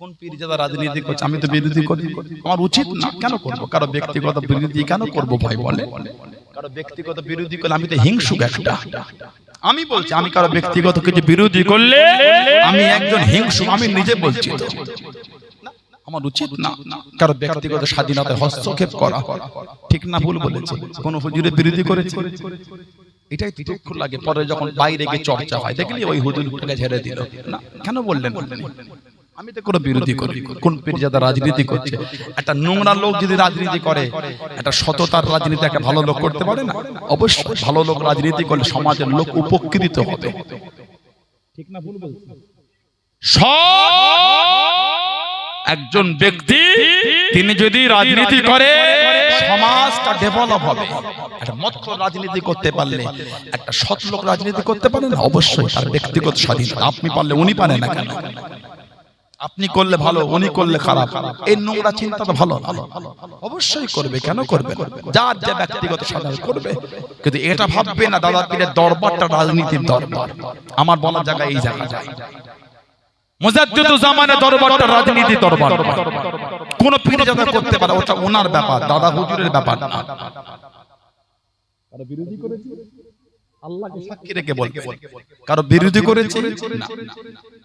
কোন পীরজাদা রাজনীতি করছে? আমি তো বিরোধী করি। আমার উচিত না? কেন করব? কারও ব্যক্তিগত বিরোধী কেন করব ভাই বলে কারও ব্যক্তিগত বিরোধী করলে আমি তো হিংসুক একটা। আমি বলছি আমি কারও ব্যক্তিগত কিছু বিরোধী করলে আমি একজন হিংসুক আমি নিজে বলছি আমার উচিত না। কারও ব্যক্তিগত স্বাধীনতায় হস্তক্ষেপ করা। ঠিক না ভুল বলেছে। কোন হুজুরের বিরোধী করেছে। এটাই দুঃখ লাগে। পরে যখন বাইরে গিয়ে চর্চা হয় দেখলি ওই হুজুরটাকে ঝেড়ে দিল। না কেন বললেন? আমি তো কোনো বিরোধী করি কোন পীরজাদা রাজনীতি করছে? একটা নোংরা লোক যদি রাজনীতি করে একটা সততার রাজনীতি একটা ভালো লোক করতে পারে না? অবশ্যই ভালো লোক রাজনীতি করলে সমাজের লোক উপকৃত হবে। ঠিক না ভুল বলছি। একজন ব্যক্তি তিনি যদি রাজনীতি করে সমাজটা ডেভেলপ হবে। একটা মৎস্য রাজনীতি করতে পারলে একটা সৎ লোক রাজনীতি করতে পারে না অবশ্যই তার ব্যক্তিগত স্বাধীনতা। আপনি পারলে উনি পারে না কেন? আপনি করলে ভালো উনি করলে খারাপ। এই নোংরা চিন্তা তো ভালো অবশ্যই করবে কেন করবে। যার যা ব্যক্তিগত স্বাধীনতা করবে। কিন্তু এটা ভাববে না দাদা পীরের দরবারটা রাজনীতির দরবার। আমার বলার জায়গায় এই জায়গা যায় মুজাদ্দিদু জামানে দরবারটা রাজনীতি দরবার। কোন পীর যাতে করতে পারে ওটা ওনার ব্যাপার দাদা হুজুরের ব্যাপার না। কারও বিরোধী করেছে? আল্লাহকে সাক্ষী রেখে বলবে। কারও বিরোধী করেছে? না যদি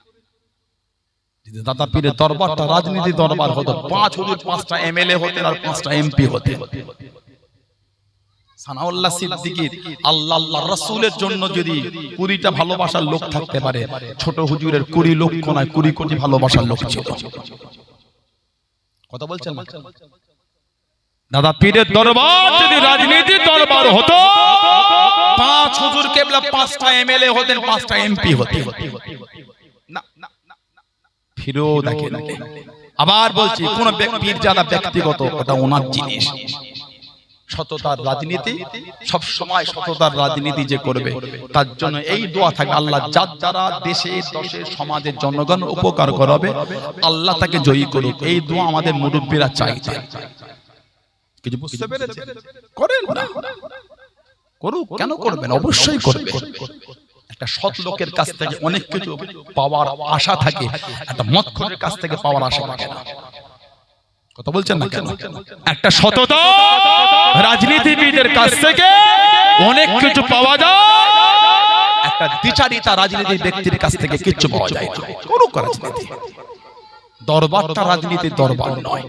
দাদা পীরের দরবারটা রাজনীতি দরবার হতো। পাঁচ হুজুর পাঁচটা এমএলএ হতেন আর পাঁচটা এমপি হতেন। সানাউল্লাহ সিদ্দিকীর আল্লাহ আল্লাহ রাসূলের জন্য যদি কুড়িটা ভালোবাসার লোক থাকতে পারে ছোট হুজুরের কুড়ি লক্ষ নয় কুড়ি কোটি ভালোবাসার লোক ছিল। কথা বলছেন দাদা পীরের দরবার যদি রাজনীতির দরবার হতো পাঁচ হুজুর কেবলা পাঁচটা এমএলএ হতেন পাঁচটা এমপি হতে না, না, ফিরেও দেখেন আবার বলছি কোন ব্যক্তির যারা ব্যক্তিগত ওটা ওনার জিনিস। সততার রাজনীতি সব সময় সততার রাজনীতি যে করবে তার জন্য এই দোয়া থাকে আল্লাহ যার যারা দেশে দশে সমাজের জনগণ উপকার করাবে আল্লাহ তাকে জয়ী করুক। এই দোয়া আমাদের মুরব্বীরা চাইছে। কিছু বুঝতে পেরেছে করেন না। করুক কেন করবেন? অবশ্যই করবে একটা সৎ লোকের কাছ থেকে অনেক কিছু পাওয়ার আশা থাকে একটা মৎখরের কাছ থেকে পাওয়ার আশা থাকে না। কথা বলছেন না কেন? একটা সততা রাজনীতিবিদের কাছ থেকে অনেক কিছু পাওয়া যায়। একটা দ্বিচারিতা রাজনীতির ব্যক্তির কাছ থেকে কিচ্ছু পাওয়া যায়। না করুক রাজনীতি। দরবারটা রাজনীতির দরবার নয়।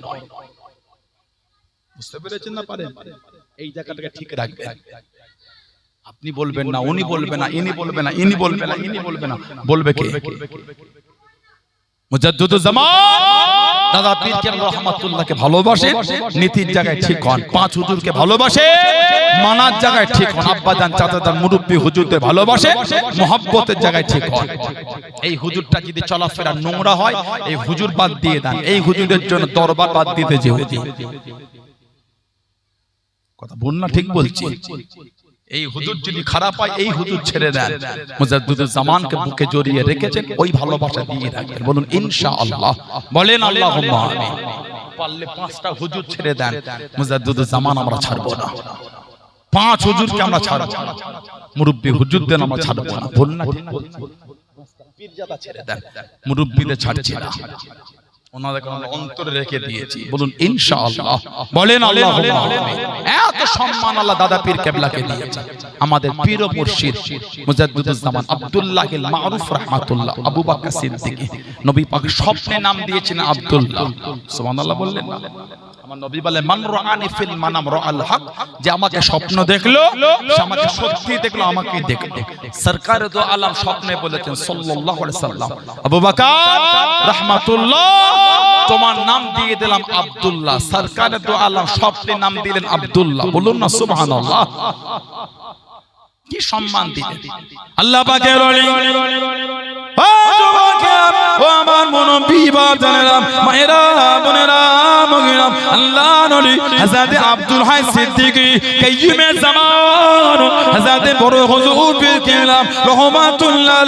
বুঝতে পেরেছেন না পারেন? এই জায়গাটাকে ঠিক রাখবেন। আপনি বলবেন না উনি বলবে না ইনি বলবে না ইনি বলবে না ইনি বলবে না বলবে কে? দাদা পীর রহমাতুল্লাহকে নীতির জায়গায় ঠিক হন পাঁচ হুজুরকে ভালোবাসে মানার জায়গায় ঠিক হন মুরব্বী হুজুরদের ভালোবাসে মোহাব্বতের জায়গায় ঠিক হন। এই হুজুরটা যদি চলাফেরা নোংরা হয় এই হুজুর বাদ দিয়ে দেন। এই হুজুরের জন্য দরবার বাদ দিতে যে কথা বল না ঠিক বলছি। এই হুজুর যদি খারাপ হয় এই হুজুর ছেড়ে দেন। মুজাদ্দুদুল জামানকে বুকে জড়িয়ে রেখেছেন ওই ভালোবাসা দিয়ে রাখবেন বলুন ইনশাআল্লাহ। বলেন আল্লাহুম্মা আমিন পারলে পাঁচটা হুজুর ছেড়ে দেন। মুজাদ্দুদুল জামান আমরা ছাড়বো না। পাঁচ হুজুরকে আমরা ছাড়বো না। মুরব্বী হুজুরদের আমরা ছাড়বো না। বল না। ঠিক বলছি? পীরজাদা ছেড়ে দেন মুরব্বীদের ছাড়ছি না। ওনাদেরকে আমরা অন্তরে রেখে দিয়েছি। বলুন ইনশাআল্লাহ। বলেন আল্লাহ এত সম্মান আল্লাহ দাদা পীর কেবলাকে দিয়েছে আমাদের পীর ও মুর্শিদ মুজাদ্দুজ্জামান আব্দুল্লাহ মারুফ রাহমাতুল্লাহ আবু বকর সিদ্দিকী। নবী পাক স্বপ্নে নাম দিয়েছেন আব্দুল্লাহ। সুবহানাল্লাহ বললেন। না আমার নবী বলে মান রাআনি ফিল মানাম রাআল হক। যে আমাকে স্বপ্ন দেখল সে আমাকে সত্যি দেখল আমাকে দেখল সরকার দো আলম স্বপ্নে বলেছেন সাল্লাল্লাহু আলাইহি সাল্লাম। আবু বকর রাহমাতুল্লাহ তোমার নাম দিয়ে দিলাম আব্দুল্লাহ। সরকার দো আলম স্বপ্নে নাম দিলেন আব্দুল্লাহ। বলুন না সুবহানাল্লাহ। কি সম্মান দিলেন? আল্লাহ পাকের ওলি ও আমার মনোবিবাদ জানেরা মায়েরা বোনেরা। মগিরা আল্লাহ নলি হযরত আব্দুল হাই সিদ্দিকী কাইয়িমে জামান হযরত বড় হুজুর পীর রহমাতুল্লাহ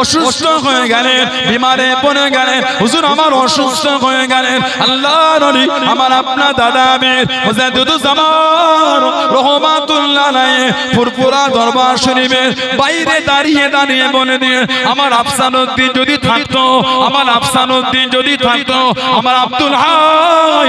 অসুস্থ হয়ে গেলেন, বিমারে পড়ে গেলেন। হুজুর আমার অসুস্থ হয়ে গেলেন। আল্লাহ নবী, আমার দাদা আমির, হযরত জামান রহমাতুল্লাহ ফুরফুরা দরবার বাইরে দাঁড়িয়ে দাঁড়িয়ে দিয়ে আমার আফসানুদ্দিন যদি থাকতো, আমার আফসানুদ্দিন যদি থাকতো, আমার আব্দুল হাই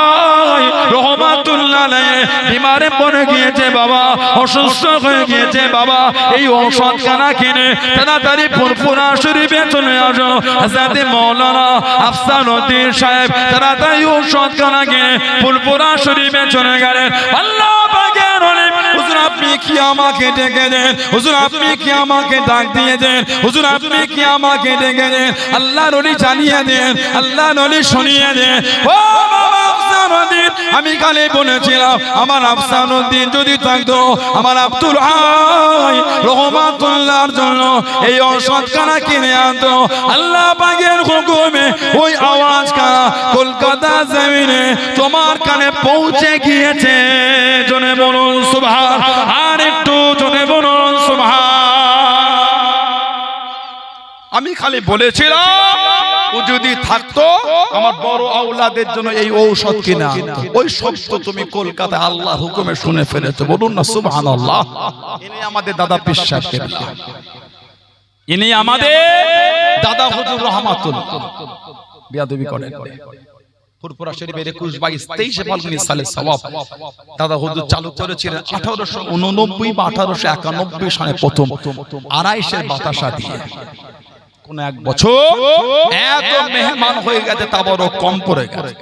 রহমাতুল্লাহ বিমারে পড়ে গিয়েছে বাবা, অসুস্থ হয়ে গিয়েছে বাবা। এই ঔষধ খানা কিনে তাড়াতাড়ি ফুরফুরা শরীফে চলে আসো। হযরত মাওলানা আফসানুদ্দিন সাহেব তাড়াতাড়ি ঔষধ খানা কিনে ফুরফুরা শরীফে চলে গেলেন। আল্লাহ আপনি কি আমাকে ডেকে দেন? হুজুর, আপনি কি আমাকে ডাক দিয়ে দেন? হুজুর, আপনি কি আমাকে ডেকে দেন? আল্লাহ নলি জানিয়ে দেন আল্লাহ নলি শুনিয়ে দেন। ও আফসানুদ্দিন আমি কালে বলেছিলাম, আমার আফসানুদ্দিন যদি থাকতো, আমার আব্দুল হাই রহমাতুল্লাহর জন্য এই ঔষধ কানা আনতো। আল্লাহ পাকের হুকুমে ওই আওয়াজ কানা কলকাতা জমিনে তোমার কানে পৌঁছে গিয়েছে। জনে বলুন সুবহান আর একটু জনে বলুন, সুবহান। আমি খালি বলেছিলাম যদি থাকতো, আমার বড় আওলাদের জন্য এই ঔষধ কিনা। ওই শব্দ তুমি কলকাতায় আল্লাহ হুকুমে শুনে ফেলেছো। বলুন না আমাদের দাদা কেবলা ইনি আমাদের দাদা হুজুর রহমাতুল্লাহ বিয়াদবি করেন। ফুরফুরা শরীফের একুশ বাইশ, তেইশে সালে সওয়াব। দাদা হুজুর চালু করেছিলেন আঠারোশো উননব্বই বা আঠারোশো একানব্বই সালে প্রথম আড়াইশের বাতাসা দিয়ে। কোন এক বছর এত মেহমান হয়ে গেছে তা বড় কম পড়ে গেছে।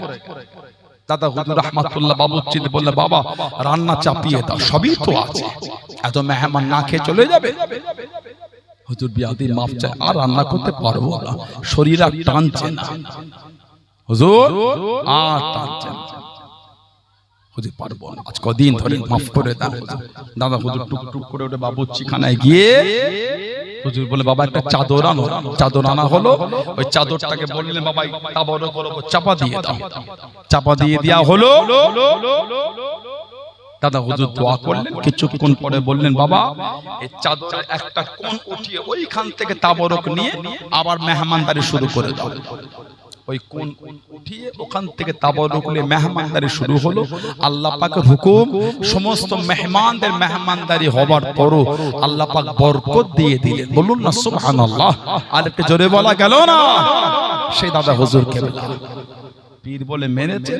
দাদা হুজুর রহমাতুল্লাহ বাবুচ্চিদ বললে বাবা রান্না চাপিয়ে দাও সবই তো আছে। এত মেহমান না খেয়ে চলে যাবে? হুজুর বিয়াদি মাফ চায় আর রান্না করতে পারব না শরীর আর টানছে না। হুজুর আর টানছে না। হুজুর পারব না। আজ কদিন ধরে মাফ করে দাও। দাদা হুজুর টুক টুক করে ওটা বাবুচ্চি খানায় গিয়ে হুজুর বলে, বাবা, একটা চাদর আনো। চাদর আনা হলো, ওই চাদরটাকে বললেন, বাবা চাপা দিয়ে দাও। চাপা দিয়ে দেওয়া হলো। দাদা হুজুর দোয়া করলেন। কিছুক্ষণ পরে বললেন, বাবা, এই চাদরের একটা কোণ উঠিয়ে ওইখান থেকে তাবরক নিয়ে আবার মেহমানদারি শুরু করে দাও। ওই কোন উঠিয়ে ওখান থেকে মেহমানদারি শুরু হলো। আল্লাহ পাকের হুকুম সমস্ত মেহমানদের মেহমানদারি হবার পরও আল্লাহ পাক বরকত দিয়ে দিলেন। বলুন না সুবহানাল্লাহ। আর একটু জোরে বলা গেল না? সেই দাদা হুজুর কেবলা পীর বলে মেনেছে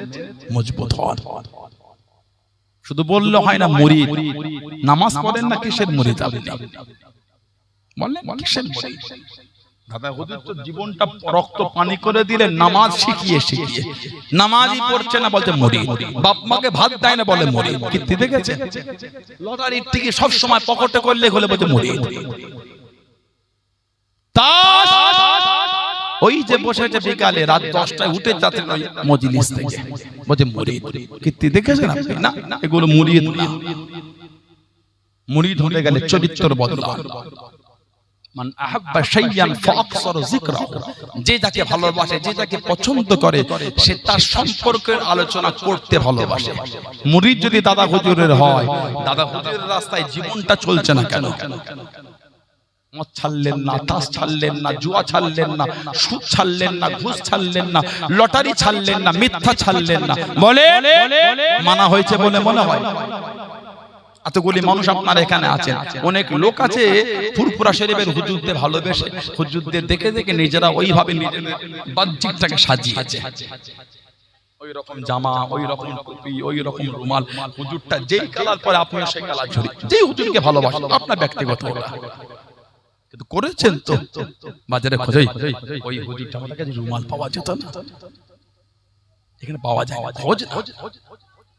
মজবুত হন। শুধু বললে হয় না মুরিদ নামাজ পড়েন না কিসের মুরিদ আপনি? বললেন কিসের মুরিদ দাদা হুজুর তো জীবনটা রক্ত পানি করে দিলেন নামাজ শিখিয়ে শিখিয়ে নামাজই পড়ছে না বলছে মরি বাপ মাকে ভাত দেয় না বলে মরি কীর্তি দেখেছে? লটারির সব সময় পকেটে করলে হলে বলছে মরি তাস! ওই যে বসেছে বিকালে রাত দশটায় উঠে মজলিস থেকে। বলছে মুরিদ কীর্তি দেখেছেন আপনি না এগুলো না। মুরিদ হতে গেলে চরিত্র বদলা। মান আহাব্বা শাইয়ান যে যাকে ভালোবাসে যে যাকে পছন্দ করে সে তার সম্পর্কের আলোচনা করতে ভালোবাসে। মুরিদ যদি দাদা হুজুরের হয় দাদা হুজুরের রাস্তায় জীবনটা চলছে না কেন? মদ ছাড়লেন না তাস ছাড়লেন না জুয়া ছাড়লেন না সুদ ছাড়লেন না ঘুষ ছাড়লেন না লটারি ছাড়লেন না মিথ্যা ছাড়লেন না। বলে? মানা হয়েছে বলে মনে হয়। এতগুলি মানুষ আপনার এখানে আছেন। অনেক লোক আছে, ফুরফুরা শরীফের হুজুরদের ভালোবেসে, হুজুরদের দেখে দেখে নিজেরা ওইভাবে বাহ্যিকটাকে সাজিয়েছে। ব্যক্তিগত করেছেন তো বাজারে ওই রুমাল পাওয়া যেত না? এখানে পাওয়া যায়। খোঁজ।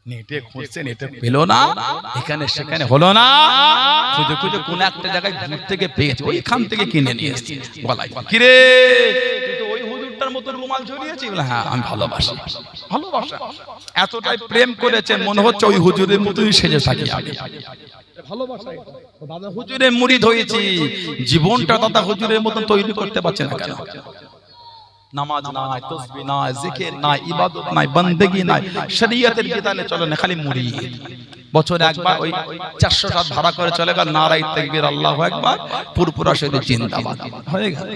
নেটে পেল না এখানে সেখানে হলো না। খুঁজে খুঁজে কোন একটা জায়গায় দূর থেকে পেয়েছে ওইখান থেকে কিনে নিয়ে এসেছি। বলাই কিরে হ্যাঁ আমি ভালোবাসি ভালোবাসা। এতটাই প্রেম করেছেন মনে হচ্ছে ওই হুজুরের মতোই সেজে থাকি আমি। দাদা হুজুরের মুড়িদ হয়েছি জীবনটা দাদা হুজুরের মতন তৈরি করতে পারছে না কেন? নামাজ নাই তসবিহ নাই জিকির নাই ইবাদত নাই বন্দেগি নাই শরীয়তের বিধানে চলে না খালি মুড়ি। বছরে একবার ওই চারশো সাত ভাড়া করে চলে গেল নারাই তেকবির আল্লাহ একবার পুরপুরা শরীর জিন্দাবাদ। হয়ে গেল।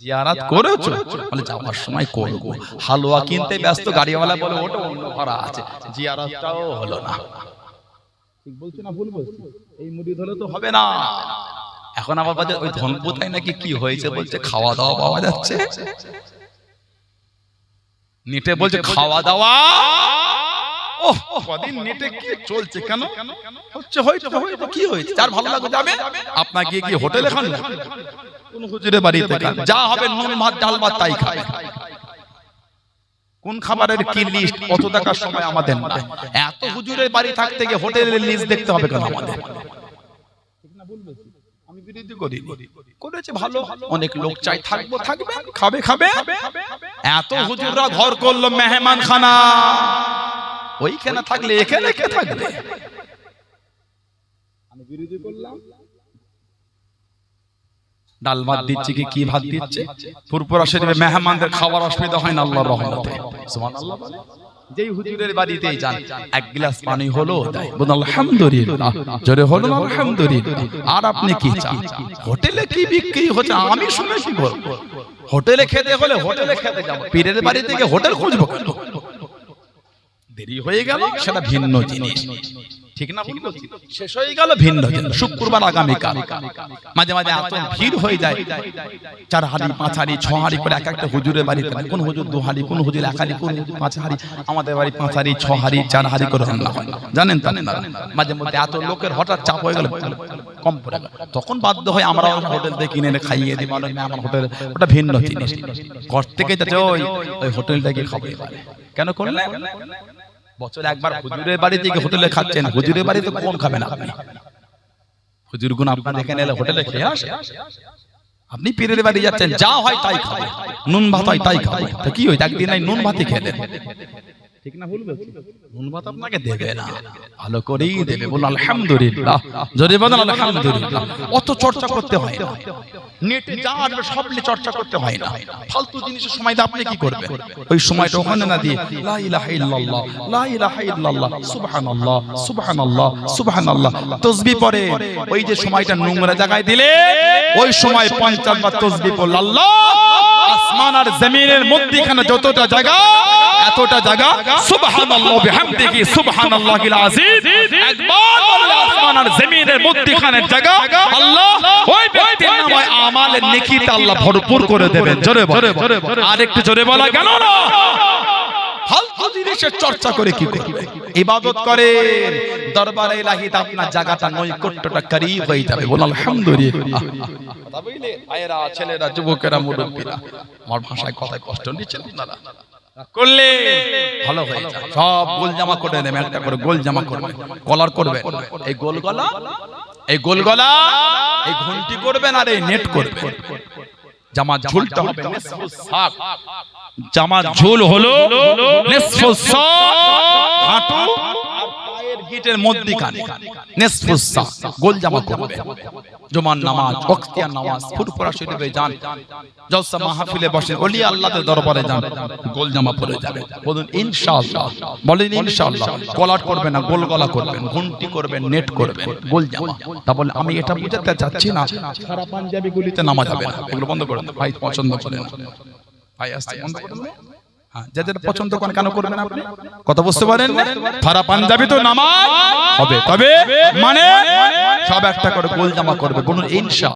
জিয়ারাত করেছ? বলে যাওয়ার সময় করব। হালুয়া কিনতে ব্যস্ত গাড়িওয়ালা বলে ওটা অন্য ভাড়া আছে। জিয়ারাতটাও হলো না। ঠিক বলছি না ভুল বলছি? এই মুড়ি ধরে তো হবে না। এখন আবার বাজার ওই ধনপুতায় নাকি কি হয়েছে বলছে খাওয়া দাওয়া পাওয়া যাচ্ছে? নেটে বলছে খাওয়া দাওয়া হোটেলে খান। কোন যা হবে ভাত তাই খাবে। কোন খাবারের কি লিস্ট কত টাকার সময় আমাদের এত হুজুরের বাড়ি থাকতে গিয়ে হোটেলের লিস্ট দেখতে হবে কেন আমাদের? আমি বিরোধী করি করেছে ভালো। অনেক লোক চাই থাকব থাকবে খাবে খাবে। এত হুজুররা ঘর করল মেহমান খানা ওইখানে থাকলে এখানে কে থাকবে আমি বিরোধী করলাম। ডাল ভাত দিচ্ছে কি কি ভাত দিচ্ছে? পুরপুরা শরীফে মেহমানদের খাবার অসুবিধা হয় না আল্লাহর রহমতে। সুবহানাল্লাহ যেই হুজুরের বাড়িতেই যান এক গ্লাস পানি হলো বলুন আলহামদুলিল্লাহ। জোরে হলো আলহামদুলিল্লাহ। আর আপনি কি চান? হোটেলে কি বিক্রি হচ্ছে? আমি শুনে কি করব হোটেলে খেতে হলে হোটেলে খেতে যাব। পীরের বাড়ি থেকে হোটেল খুঁজবো কেন? দেরি হয়ে গেল সেটা ভিন্ন জিনিস। ঠিক না ভুল শেষ হয়ে গেল ভিন্ন শুক্রবার আগামীকাল। মাঝে মাঝে এত ভিড় হয়ে যায়। চার হাড়ি পাঁচ হাড়ি ছ হাড়ি করে এক একটা হুজুরের বাড়িতে কোন হুজুর দু হাড়ি কোন হুজুর এক হাড়ি কোন হুজুর পাঁচ হাড়ি? আমাদের বাড়ি পাঁচ হাড়ি ছ হাড়ি চার হাড়ি করে রান্না হয়। জানেন না মাঝে মধ্যে এত লোকের হঠাৎ চাপ হয়ে গেল কম পড়ে গেল। তখন বাধ্য হয় আমরা হোটেল থেকে কিনে এনে খাইয়ে দিই। মানে আমার হোটেল ওটা ভিন্ন জিনিস। ঘর থেকে যাচ্ছে ওই ওই হোটেলটা গিয়ে খাব কেন করলে বছর একবার হুজুরের বাড়ি থেকে হোটেলে খাচ্ছেন হুজুরের বাড়িতে কোন খাবেন আপনি। হুজুর গুণ আপনার এখানে এলে হোটেলে খেয়ে আসে আপনি পীরের বাড়ি যাচ্ছেন যা হয় তাই খাবে নুন ভাত হয় তাই খাবে তো কি হয় একদিন নুন ভাতই খেয়ে দেন। ঠিক না ভুল বলছি? নুন আপনাকে দেবে না। ভালো করেই দেবে। বলুন আলহামদুলিল্লাহ। জোরে বলেন আলহামদুলিল্লাহ অত চর্চা করতে হয় না। নেটে যা আসবে সব নিয়ে চর্চা করতে হয় না। ফালতু জিনিসের সময় দিয়ে আপনি কি করবেন? ওই সময়টা ওখানে না দিয়ে লা ইলাহা ইল্লাল্লাহ লা ইলাহা ইল্লাল্লাহ সুবহানাল্লাহ সুবহানাল্লাহ সুবহানাল্লাহ। তাসবিহ পড়ে ওই যে সময়টা নোংরা জায়গায় দিলে ওই সময় 50 বার তাসবিহ পড়ল আল্লাহ আসমান আর জমিনের মধ্যখানে যতটা জায়গা এতটা জায়গা ভরপুর করে দেবেন। জোরে বল। আর জোরে বলা গেল না। ফালতু জিনিসের চর্চা করে কি করবে? ইবাদত করেন, দরবারে ইলাহিতে আপনার জায়গাটা নৈকট্যটা ছেলেরা, যুবকেরা, মুরব্বীরা আমার ভাষায় কথায় কষ্ট নিচ্ছেন আপনারা। করলে ভালো হয়ে যায়। সব গোল জামা করে নেবে, একটা করে গোল জামা করবে কলার করবে। এই গোল গলা, এই গোল গলা, এই ঘন্টি করবেন আর এই নেট করবে। জামা ঝুলটা হবে সাক জামার ঝোল হলো নিসফু হাঁটু গিটের মধ্যখানে নিসফু সাক গোল জামা করবে। জুমার নামাজ ওয়াক্তিয়ার নামাজ ফুরফুরা শরীফে যান। জলসা মাহফিলে বসেন ওলি আল্লাহর দরবারে যান। গোল জামা পরে যাবে বলুন ইনশাআল্লাহ। বলেন ইনশাআল্লাহ। কলার করবেন না গোল গলা করবেন ঘন্টি করবেন নেট করবেন। গোল জামা। তা বলে আমি এটা বুঝাতে চাচ্ছি না। সারা পাঞ্জাবি গুলিতে নামা যাবে না এগুলো বন্ধ করে ভাই পছন্দ করেন। না। ভাই আসতে বন্ধ করে যাদের পছন্দ করেন কেন করবেন আপনি? কথা বুঝতে পারেন? ফারা পাঞ্জাবি তো নামাজ। হবে তবে মানে সব একটা করে গোল জামা করবে বলুন ইনশা।